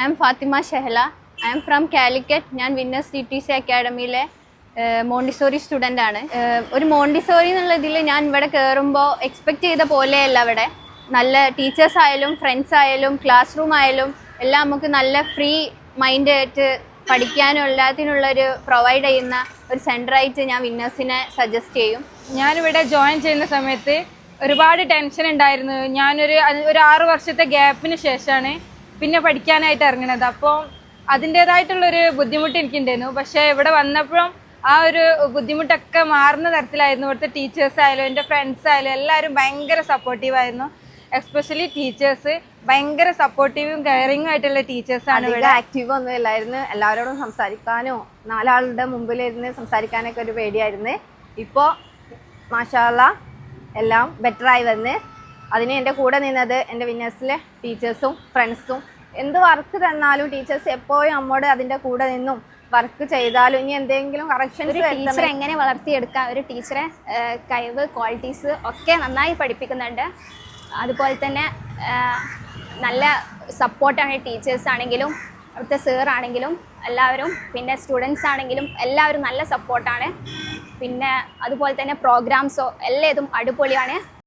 I am Fathima Shehala I am from Calicut ഞാൻ winners D T C അക്കാഡമിയിലെ Montessori student ആണ് ഒരു Montessori എന്നുള്ള ഇതിൽ ഞാൻ ഇവിടെ കയറുമ്പോൾ എക്സ്പെക്റ്റ് ചെയ്ത പോലെയല്ല അവിടെ നല്ല ടീച്ചേഴ്സ് ആയാലും ഫ്രണ്ട്സ് ആയാലും ക്ലാസ് റൂം ആയാലും എല്ലാം നമുക്ക് നല്ല ഫ്രീ മൈൻഡ് ആയിട്ട് പഠിക്കാനും എല്ലാത്തിനുള്ള ഒരു പ്രൊവൈഡ് ചെയ്യുന്ന ഒരു സെന്ററായിട്ട് ഞാൻ വിന്നേഴ്സിനെ സജസ്റ്റ് ചെയ്യും. ഞാനിവിടെ ജോയിൻ ചെയ്യുന്ന സമയത്ത് ഒരുപാട് ടെൻഷൻ ഉണ്ടായിരുന്നു. ഞാനൊരു ഒരു ആറു വർഷത്തെ ഗ്യാപ്പിന് ശേഷമാണ് പിന്നെ പഠിക്കാനായിട്ട് ഇറങ്ങണത്. അപ്പോൾ അതിന്റേതായിട്ടുള്ളൊരു ബുദ്ധിമുട്ട് എനിക്കുണ്ടായിരുന്നു. പക്ഷേ ഇവിടെ വന്നപ്പോഴും ആ ഒരു ബുദ്ധിമുട്ടൊക്കെ മാറുന്ന തരത്തിലായിരുന്നു. ഇവിടുത്തെ ടീച്ചേഴ്സ് ആയാലും എന്റെ ഫ്രണ്ട്സ് ആയാലും എല്ലാവരും ഭയങ്കര സപ്പോർട്ടീവായിരുന്നു എസ്പെഷ്യലി ടീച്ചേഴ്സ് ഭയങ്കര സപ്പോർട്ടീവും കെയറിംഗും ആയിട്ടുള്ള ടീച്ചേഴ്സാണ് ഇവിടെ. ആക്റ്റീവ് ഒന്നും ഇല്ലായിരുന്നു. എല്ലാവരോടും സംസാരിക്കാനോ നാലാളുടെ മുമ്പിലിരുന്ന് സംസാരിക്കാനൊക്കെ ഒരു പേടിയായിരുന്നു. ഇപ്പോൾ മാഷാല്ല എല്ലാം ബെറ്ററായി വന്ന് അതിന് എന്റെ കൂടെ നിന്നത് എന്റെ വിന്നേഴ്സിലെ ടീച്ചേഴ്സും ഫ്രണ്ട്സും. എന്ത് വർക്ക് തന്നാലും ടീച്ചേഴ്സ് എപ്പോഴും നമ്മോട് അതിന്റെ കൂടെ നിന്നും വർക്ക് ചെയ്താലും ഇനി എന്തെങ്കിലും കറക്ഷൻസ് ടീച്ചറെ എങ്ങനെ വളർത്തിയെടുക്കാം? ഒരു ടീച്ചറെ കഴിവ് ക്വാളിറ്റീസ് ഒക്കെ നന്നായി പഠിപ്പിക്കുന്നുണ്ട്. അതുപോലെ തന്നെ നല്ല സപ്പോർട്ടാണ് ടീച്ചേഴ്സ് ആണെങ്കിലും അവിടുത്തെ സേർ ആണെങ്കിലും എല്ലാവരും പിന്നെ സ്റ്റുഡൻസ് ആണെങ്കിലും എല്ലാവരും നല്ല സപ്പോർട്ടാണ് പിന്നെ അതുപോലെ തന്നെ പ്രോഗ്രാംസോ എല്ലാ ഇതും അടിപൊളിയാണ്.